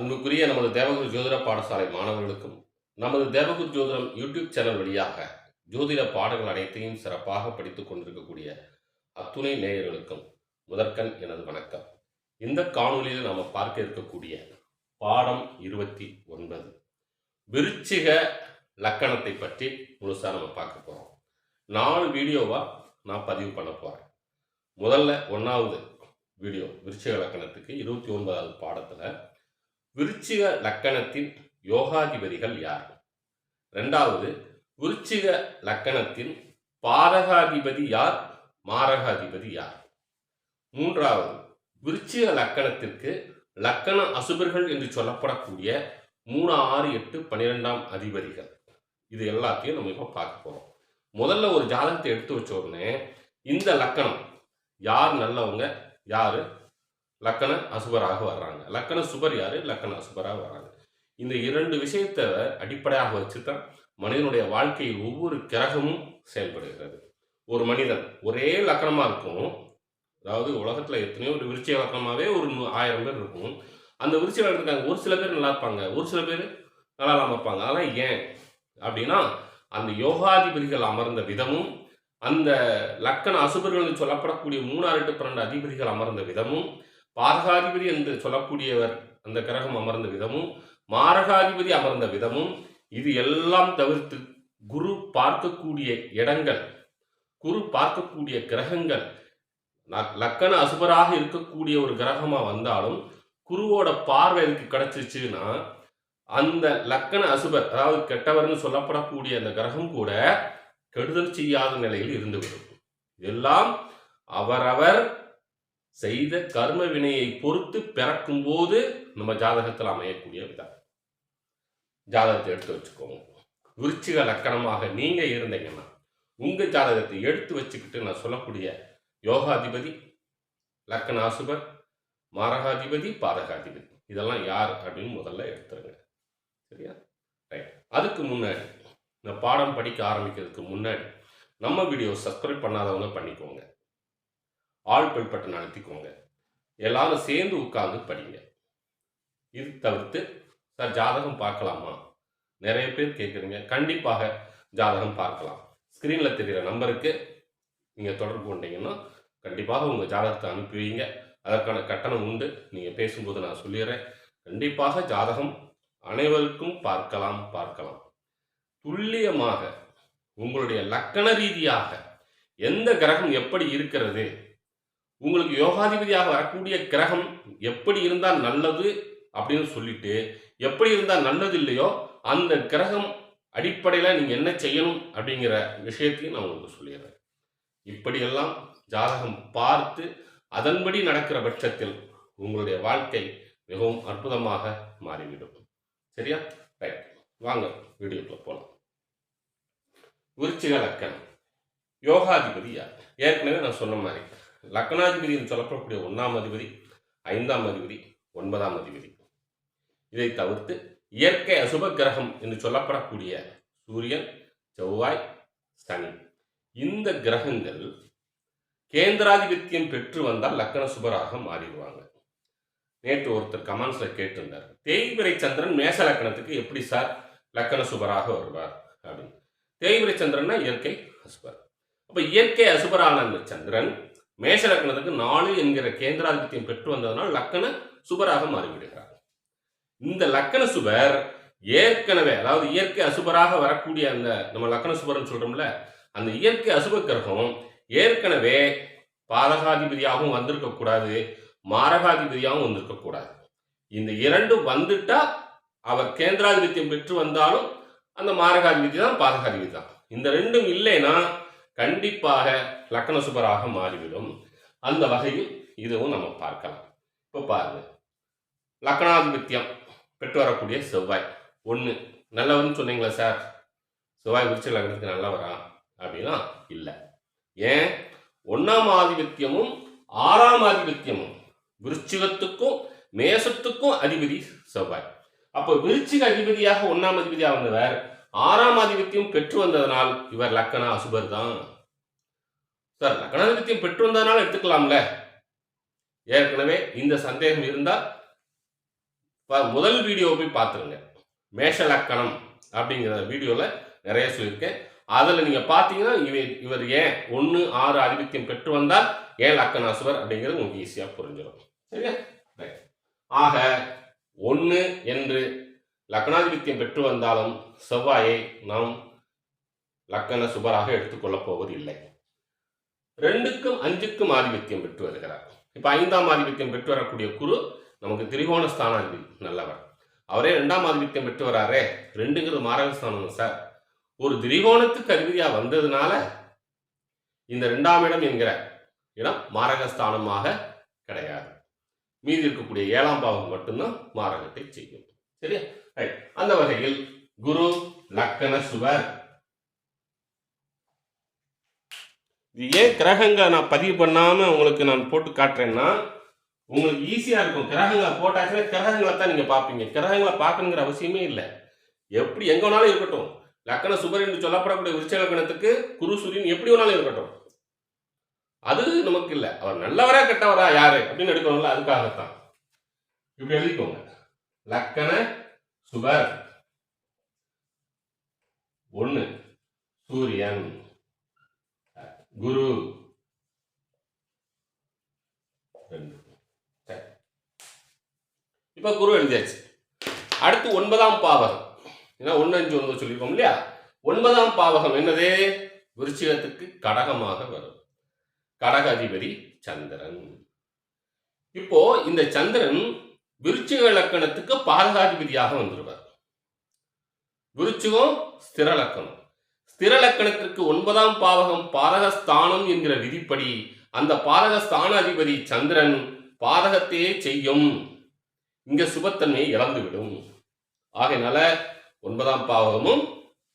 அன்புக்குரிய நமது தேவகுரு ஜோதிட பாடசாலை மாணவர்களுக்கும் நமது தேவகுரு ஜோதிடம் யூடியூப் சேனல் வழியாக ஜோதிட பாடங்கள் அனைத்தையும் சிறப்பாக படித்துக் கொண்டிருக்கக்கூடிய அத்துணை நேயர்களுக்கும் முதற்கண் எனது வணக்கம். இந்த காணொலியில் நாம் பார்க்க இருக்கக்கூடிய பாடம் இருபத்தி ஒன்பது. விருச்சிக லக்கணத்தை பற்றி முழுசாக நம்ம பார்க்க போகிறோம் நாலு வீடியோவாக நான் பதிவு பண்ண போகிறேன் முதல்ல ஒன்றாவது வீடியோ விருச்சிக லக்கணத்துக்கு இருபத்தி ஒன்பதாவது பாடத்தில் விருச்சிக லக்கணத்தின் யோகாதிபதிகள் யார்? ரெண்டாவது விருச்சிக லக்கணத்தின் பாதகாதிபதி யார்? மாரகாதிபதி யார்? மூன்றாவது விருச்சிக லக்கணத்திற்கு லக்கண அசுபர்கள் என்று சொல்லப்படக்கூடிய மூணு ஆறு எட்டு பன்னிரெண்டாம் அதிபதிகள். இது எல்லாத்தையும் நம்ம இப்போ பார்க்க போகிறோம் முதல்ல ஒரு ஜாதகத்தை எடுத்து வச்ச உடனே இந்த லக்கணம் யார் நல்லவங்க யார்? லக்கண அசுபராக வர்றாங்க. லக்கண சுபர் யாரு? லக்கண அசுபராக வர்றாங்க. இந்த இரண்டு விஷயத்தை அடிப்படையாக வச்சு தான் மனிதனுடைய வாழ்க்கையில் ஒவ்வொரு கிரகமும் செயல்படுகிறது. ஒரு மனிதன் ஒரே லக்கணமாக இருக்கும். அதாவது உலகத்தில் எத்தனையோ ஒரு விருச்சிக லக்கணமாகவே ஒரு ஆயிரம் பேர் இருக்கும். அந்த விருச்சிக இருக்காங்க ஒரு சில பேர் நல்லா இருப்பாங்க. ஒரு சில பேர் நல்லா இல்லாமல் இருப்பாங்க. அதெல்லாம் ஏன்? அப்படின்னா அந்த யோகாதிபதிகள் அமர்ந்த விதமும் அந்த லக்கண அசுபர்கள் சொல்லப்படக்கூடிய மூணாறு எட்டு பன்னெண்டு அதிபதிகள் அமர்ந்த விதமும் பாதகாதிபதி என்று சொல்லக்கூடியவர் அந்த கிரகம் அமர்ந்த விதமும் மாரகாதிபதி அமர்ந்த விதமும் இது எல்லாம் தவிர்த்து குரு பார்க்கக்கூடிய இடங்கள் குரு பார்க்கக்கூடிய கிரகங்கள் லக்கண அசுபராக இருக்கக்கூடிய ஒரு கிரகமாக வந்தாலும் குருவோட பார்வை இதுக்கு கிடைச்சிச்சுன்னா அந்த லக்கண அசுபர் அதாவது கெட்டவர்னு சொல்லப்படக்கூடிய அந்த கிரகம் கூட கெடுதல் செய்யாத நிலையில் இருந்துவிடும். இதெல்லாம் அவரவர் செய்த கர்ம வினையை பொறுத்து பிறக்கும் போது நம்ம ஜாதகத்தில் அமையக்கூடிய விதம். ஜாதகத்தை எடுத்து வச்சுக்கோங்க. விருச்சிக லக்கணமாக நீங்க இருந்தீங்கன்னா உங்க ஜாதகத்தை எடுத்து வச்சுக்கிட்டு நான் சொல்லக்கூடிய யோகாதிபதி லக்கணாசுபர் மாரகாதிபதி பாதகாதிபதி. இதெல்லாம் யார் அப்படின்னு முதல்ல எடுத்துருங்க. சரியா? ரைட் அதுக்கு முன்னாடி இந்த பாடம் படிக்க ஆரம்பிக்கிறதுக்கு முன்னாடி நம்ம வீடியோ சப்ஸ்கிரைப் பண்ணாதவங்க பண்ணிக்கோங்க. ஆல் பெல் பட்டன் அழுத்திக்கோங்க எல்லாரும் சேர்ந்து உட்கார்ந்து படிங்க. இது தவிர்த்து சார் ஜாதகம் பார்க்கலாமா? நிறைய பேர் கேட்குறீங்க. கண்டிப்பாக ஜாதகம் பார்க்கலாம். ஸ்க்ரீனில் தெரிகிற நம்பருக்கு நீங்கள் தொடர்பு கொண்டீங்கன்னா கண்டிப்பாக உங்கள் ஜாதகத்தை அனுப்பி வைங்க. அதற்கான கட்டணம் உண்டு. நீங்கள் பேசும்போது நான் சொல்லிடுறேன். கண்டிப்பாக ஜாதகம் அனைவருக்கும் பார்க்கலாம் பார்க்கலாம். துல்லியமாக உங்களுடைய லக்கண ரீதியாக எந்த கிரகம் எப்படி இருக்கிறது? உங்களுக்கு யோகாதிபதியாக வரக்கூடிய கிரகம் எப்படி இருந்தால் நல்லது அப்படின்னு சொல்லிட்டு எப்படி இருந்தால் நல்லது இல்லையோ அந்த கிரகம் அடிப்படையில் நீங்கள் என்ன செய்யணும் அப்படிங்கிற விஷயத்தையும் நான் உங்களுக்கு சொல்லிடுறேன். இப்படியெல்லாம் ஜாதகம் பார்த்து அதன்படி நடக்கிற பட்சத்தில் உங்களுடைய வாழ்க்கை மிகவும் அற்புதமாக மாறிவிடும். சரியா? ரைட் வாங்க வீடியோக்குள்ள போகலாம் விருச்சிக லக்கணம். யோகாதிபதி யார்? ஏற்கனவே நான் சொன்ன மாதிரி லக்னாதிபதி என்று சொல்லப்படக்கூடிய ஒன்றாம் அதிபதி ஐந்தாம் அதிபதி ஒன்பதாம் அதிபதி. இதை தவிர்த்து இயற்கை அசுப கிரகம் என்று சொல்லப்படக்கூடிய சூரியன் செவ்வாய் சனி. இந்த கிரகங்கள் கேந்திராதிபத்தியம் பெற்று வந்தால் லக்கண சுபராக மாறிடுவாங்க. நேற்று ஒருத்தர் கமெண்ட்ஸில் கேட்டிருந்தார் தேய்பிரை சந்திரன் மேச லக்கணத்துக்கு எப்படி சார் லக்கண சுபராக வருவார் அப்படின்னு. தேய்பிரை சந்திரன்னா இயற்கை அசுபர். அப்போ இயற்கை அசுபரான அந்த சந்திரன் மேஷ லக்னத்துக்கு நாலு என்கிற கேந்திராதிபத்தியம் பெற்று வந்ததனால் லக்கண சுபராக மாறிவிடுகிறார். இந்த லக்கண சுபர் ஏற்கனவே அதாவது இயற்கை அசுபராக வரக்கூடிய அந்த நம்ம லக்கண சுபர்னு சொல்றோம்ல அந்த இயற்கை அசுப கிரகம் ஏற்கனவே பாதகாதிபதியாகவும் வந்திருக்க கூடாது மாரகாதிபதியாகவும் வந்திருக்க கூடாது. இந்த இரண்டும் வந்துட்டா அவர் கேந்திராதிபத்தியம் பெற்று வந்தாலும் அந்த மாரகாதிபதி தான் பாதகாதிபதி தான். இந்த ரெண்டும் இல்லைன்னா கண்டிப்பாக லக்கண சுபராக மாறிவிடும். அந்த வகையில் இதுவும் நம்ம பார்க்கலாம். இப்போ பாருங்க. லக்கணாதிபத்தியம் பெற்று வரக்கூடிய செவ்வாய். ஒன்று நல்லவர்னு சொன்னீங்களா சார்? செவ்வாய் விருச்ச லக்னத்துக்கு நல்லவரா? அப்படின்னா இல்லை. ஏன்? ஒன்றாம் ஆதிபத்தியமும் ஆறாம் ஆதிபத்தியமும் விருச்சிகத்துக்கும் மேசத்துக்கும் அதிபதி செவ்வாய். அப்போ விருச்சிக அதிபதியாக ஒன்றாம் அதிபதியாக வந்தவர் ஆறாம் ஆதிபத்தியம் பெற்று வந்ததனால் இவர் லக்கண அசுபர் தான். சார் லக்கணாதிபத்தியம் பெற்று வந்ததனால எடுத்துக்கலாம்ல. ஏற்கனவே இந்த சந்தேகம் இருந்தால் முதல் வீடியோ போய் பார்த்துருங்க. மேஷ லக்கணம் அப்படிங்கிற வீடியோவில் நிறைய சொல்லியிருக்கேன். அதில் நீங்கள் பார்த்தீங்கன்னா இவர் இவர் ஏன் ஒன்று ஆறு ஆதிபத்தியம் பெற்று வந்தால் ஏன் லக்கணாசுவர் அப்படிங்கிறது உங்களுக்கு ஈஸியாக புரிஞ்சிடும். சரியா? ஆக ஒன்று என்று லக்னாதிபத்தியம் பெற்று வந்தாலும் செவ்வாயை நாம் லக்கண சுபராக எடுத்துக்கொள்ளப் போவதில்லை. ரெண்டுக்கும் அஞ்சுக்கும் ஆதிபத்தியம் பெற்று வருகிறார். இப்போ ஐந்தாம் ஆதிபத்தியம் பெற்று வரக்கூடிய குரு நமக்கு திரிகோண ஸ்தானாதிபதி நல்லவர். அவரே ரெண்டாம் ஆதிபத்தியம் பெற்று வராரே. ரெண்டுங்கிறது மாரகஸ்தானம் சார். ஒரு திரிகோணத்துக்கு அதிபதியாக வந்ததுனால இந்த ரெண்டாம் இடம் என்கிற இடம் மாரகஸ்தானமாக கிடையாது. மீதி இருக்கக்கூடிய ஏழாம் பாவம் மட்டும்தான் மாரகத்தை செய்யும். சரியா? அந்த வகையில் குரு லக்கண சுவர். இது ஏன் கிரகங்க நான் பதிவு பண்ணாம உங்களுக்கு நான் போட்டு காட்டுறேன்னா உங்களுக்கு ஈஸியா இருக்கும். கிரகங்களை போட்டாச்சுன்னா கிரகங்களை தான் நீங்க பார்ப்பீங்க. கிரகங்களை பார்க்கணுங்கிற அவசியமே இல்லை. எப்படி எங்க வேணாலும் இருக்கட்டும். லக்கண சுபர் என்று சொல்லப்படக்கூடிய விருச்ச லக்கணத்துக்கு குரு சூரியன் எப்படி வேணாலும் இருக்கட்டும். அது நமக்கு இல்லை. அவர் நல்லவரா கெட்டவரா யாரு? அப்படின்னு எடுக்கணும்ல அதுக்காகத்தான். இப்படி எழுதிக்கோங்க. லக்கண சுவர். ஒன்று சூரியன். குரு. ரெண்டு. இப்போ இப்ப குரு எழுதியாச்சு. அடுத்து ஒன்பதாம் பாவகம். ஏன்னா ஒன்று அஞ்சு ஒன்பது சொல்லியிருக்கோம் இல்லையா? ஒன்பதாம் பாவகம் என்னது? விருச்சிகத்துக்கு கடகமாக வரும். கடக அதிபதி சந்திரன். இப்போ இந்த சந்திரன் விருச்சிக லக்கணத்துக்கு பாதகாதிபதியாக வந்துடுவார் விருச்சிகம் ஸ்திர லக்கணம் ஸ்திர லக்கணத்திற்கு ஒன்பதாம் பாவகம் பாதகஸ்தானம் என்கிற விதிப்படி அந்த பாதகஸ்தான அதிபதி சந்திரன் பாதகத்தையே செய்யும். இங்க சுபத்தன்மையை இழந்துவிடும். ஆகையினால ஒன்பதாம் பாவகமும்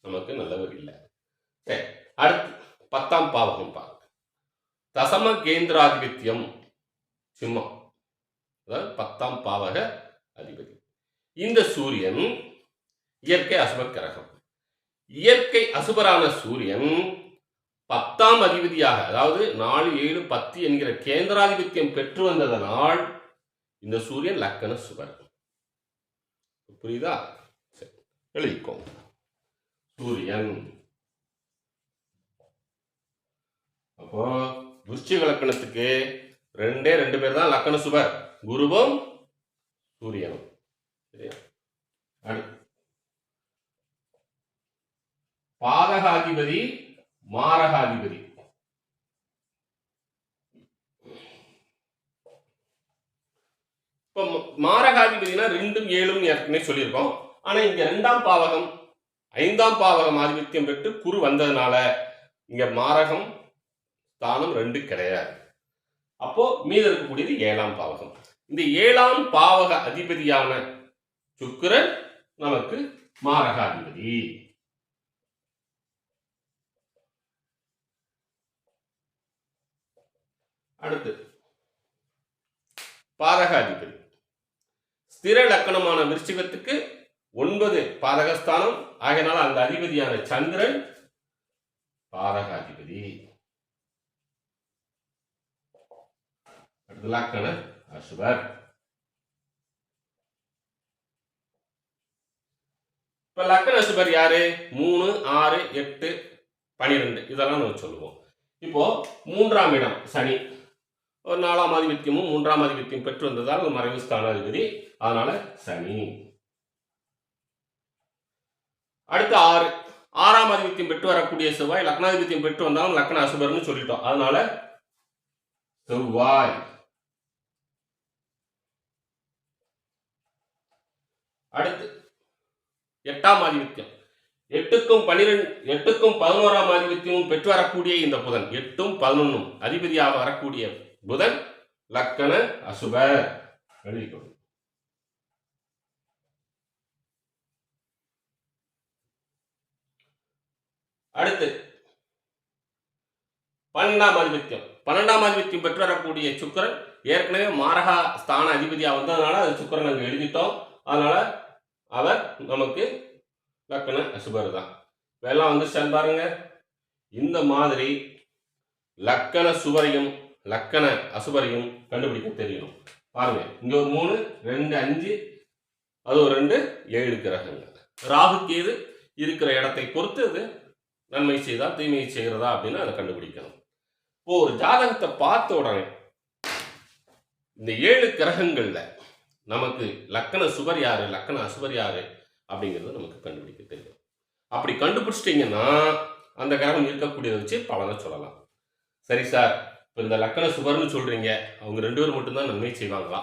நமக்கு நல்லவர் இல்லை. சரி அடுத்து பத்தாம் பாவகம் பாருங்க. தசம கேந்திராதிபத்தியம் சிம்மம். அதாவது பத்தாம் பாவக அதிபதி. இந்த சூரியன் இயற்கை அசுப கிரகம். இயற்கை அசுபரான சூரியன் பத்தாம் அதிபதியாக அதாவது நாலு ஏழு பத்து என்கிற கேந்திராதிபத்தியம் பெற்று வந்ததனால் இந்த சூரியன் லக்கண சுபர். புரியுதா? சரி எழுதிக்கோங்க. சூரியன். அப்போ விருச்சிக லக்கணத்துக்கு ரெண்டே ரெண்டு பேர் தான் லக்கண சுபர். குருவும் சூரியனும். சரியா? பாதகாதிபதி மாரகாதிபதி. இப்போ மாரகாதிபதினா ரெண்டும் ஏழும் ஏற்கனவே சொல்லியிருக்கோம். ஆனா இங்க ரெண்டாம் பாவகம் ஐந்தாம் பாவகம் ஆதிபத்தியம் பெற்று குரு வந்ததுனால இங்க மாரகம் ஸ்தானம் ரெண்டு கிடையாது. அப்போ மீது இருக்கக்கூடியது ஏழாம் பாவகம். இந்த ஏழாம் பாவக அதிபதியான சுக்கிரன் நமக்கு மாரகாதிபதி. அடுத்து பாதகாதிபதி. ஸ்திர லக்கணமான விருச்சிகத்துக்கு ஒன்பது பாதகஸ்தானம். ஆகினால் அந்த அதிபதியான சந்திரன் பாதகாதிபதி. அடுத்து லக்கண அசுவர் இப்ப லக்கண அசுபர் யாரு? மூணு ஆறு எட்டு பனிரெண்டு. இதெல்லாம் நம்ம சொல்லுவோம். இப்போ மூன்றாம் இடம் சனி. ஒரு நாலாம் ஆதிபத்தியமும் மூன்றாம் ஆதிபத்தியம் பெற்று வந்ததால் ஒரு மறைவு ஸ்தானாதிபதி. அதனால சனி. அடுத்து ஆறு. ஆறாம் ஆதிபத்தியம் பெற்று வரக்கூடிய செவ்வாய் லக்னாதிபத்தியம் பெற்று வந்தாலும் லக்ன அசுபர்னு சொல்லிட்டோம். அதனால செவ்வாய். அடுத்து எட்டாம் ஆதிபத்தியம். எட்டுக்கும் பனிரெண்டு எட்டுக்கும் பதினோராம் ஆதிபத்தியமும் பெற்று வரக்கூடிய இந்த புதன். எட்டும் பதினொன்னும் அதிபதியாக வரக்கூடிய புதன் லக்கண அசுப. எழுதிக்கொள்ளும் அடுத்து பன்னெண்டாம் ஆதிபத்தியம். பன்னெண்டாம் ஆதிபத்தியம் பெற்று வரக்கூடிய சுக்கிரன் ஏற்கனவே மாரகா ஸ்தான அதிபதியாக வந்ததுனால அது சுக்கிரன் அங்கே எழுதிட்டோம். அதனால அவர் நமக்கு லக்கண அசுபர் தான். எல்லாம் வந்து பாருங்க. இந்த மாதிரி லக்கண சுவரையும் லக்கண அசுபரையும் கண்டுபிடிக்க தெரியணும் பாருங்க இங்க ஒரு மூணு ரெண்டு அஞ்சு அது ஒரு ரெண்டு ஏழு கிரகங்கள். ராகு கேது இருக்கிற இடத்தை பொறுத்து அது நன்மை செய்தா தீமையை செய்கிறதா அப்படின்னு அதை கண்டுபிடிக்கணும். இப்போ ஒரு ஜாதகத்தை பார்த்த உடனே இந்த ஏழு கிரகங்கள்ல நமக்கு லக்கண சுவர் யாரு? லக்கண அசுவர் யாரு? அப்படிங்கிறது நமக்கு கண்டுபிடிக்க தெரியும். அப்படி கண்டுபிடிச்சிட்டிங்கன்னா அந்த கிரகம் இருக்கக்கூடியதை வச்சு பலனை சொல்லலாம். சரி சார் இப்போ இந்த லக்கண சுவர்னு சொல்கிறீங்க அவங்க ரெண்டு பேரும் மட்டும்தான் நன்மை செய்வாங்களா?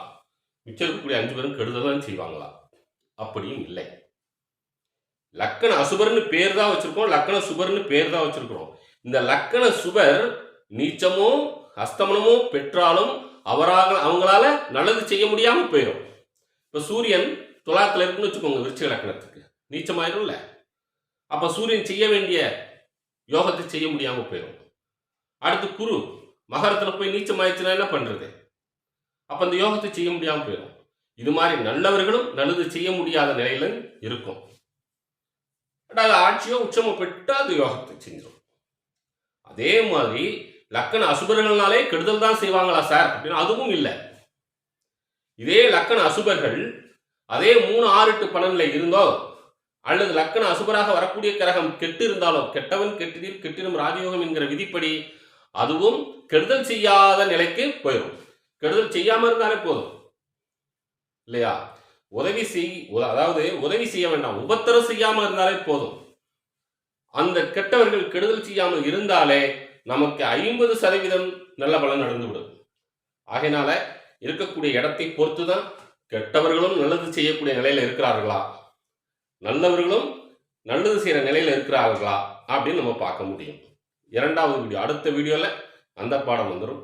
மிச்சம் இருக்கக்கூடிய அஞ்சு பேரும் கெடுதல் தான் செய்வாங்களா? அப்படியும் இல்லை. லக்கண அசுபர்னு பேர் தான் வச்சுருக்கோம். லக்கண சுபர்னு பேர் தான் வச்சுருக்கிறோம். இந்த லக்கண சுபர் நீச்சமும் அஸ்தமனமும் பெற்றாலும் அவராக அவங்களால நல்லது செய்ய முடியாமல் போயிடும் இப்போ சூரியன் துலாத்தில் இருக்குன்னு வச்சுக்கோங்க விருச்சிக லக்கணத்துக்கு. நீச்சமாயிரும்ல. அப்போ சூரியன் செய்ய வேண்டிய யோகத்தை செய்ய முடியாமல் போயிடும் அடுத்து குரு மகரத்தில் போய் நீச்சமாயிடுச்சுன்னா என்ன பண்ணுறது அப்போ அந்த யோகத்தை செய்ய முடியாமல் போயிடும் இது மாதிரி நல்லவர்களும் நல்லது செய்ய முடியாத நிலையில இருக்கும். ரெண்டாவது ஆட்சியோ உச்சமோ பெற்று அது யோகத்தை செஞ்சிடும் அதே மாதிரி லக்கண அசுபர்கள்னாலே கெடுதல் தான் செய்வாங்களா சார்? அப்படின்னு அதுவும் இல்லை. இதே லக்கண அசுபர்கள் அதே மூணு ஆறு எட்டு பன்னெண்டுல இருந்தோ அல்லது லக்கண அசுபராக வரக்கூடிய கிரகம் கெட்டு இருந்தாலோ கெட்டவன் கெட்டிடில் கெட்டிடும் ராஜயோகம் என்கிற விதிப்படி அதுவும் கெடுதல் செய்யாத நிலைக்கு போயிடும் கெடுதல் செய்யாம இருந்தாலே போதும். இல்லையா? உதவி செய் அதாவது உதவி செய்ய வேண்டாம். உபத்திரம் செய்யாம இருந்தாலே போதும். அந்த கெட்டவர்கள் கெடுதல் செய்யாமல் இருந்தாலே நமக்கு ஐம்பது சதவீதம் நல்ல பலன் நடந்துவிடும். ஆகையினால இருக்கக்கூடிய இடத்தை பொறுத்து தான் கெட்டவர்களும் நல்லது செய்யக்கூடிய நிலையில் இருக்கிறார்களா? நல்லவர்களும் நல்லது செய்கிற நிலையில் இருக்கிறார்களா? அப்படின்னு நம்ம பார்க்க முடியும். இரண்டாவது வீடியோ அடுத்த வீடியோவில் அந்த பாடம் வந்துடும்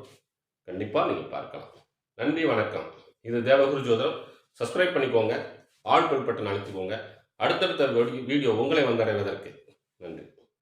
கண்டிப்பாக நீங்கள் பார்க்கலாம். நன்றி வணக்கம். இது தேவகுரு ஜோதிடம். சப்ஸ்கிரைப் பண்ணிக்கோங்க. ஆல் பெல் பட்டன் அழுத்திக்கோங்க. அடுத்தடுத்த வீடியோ உங்களை வந்தடைவதற்கு. நன்றி.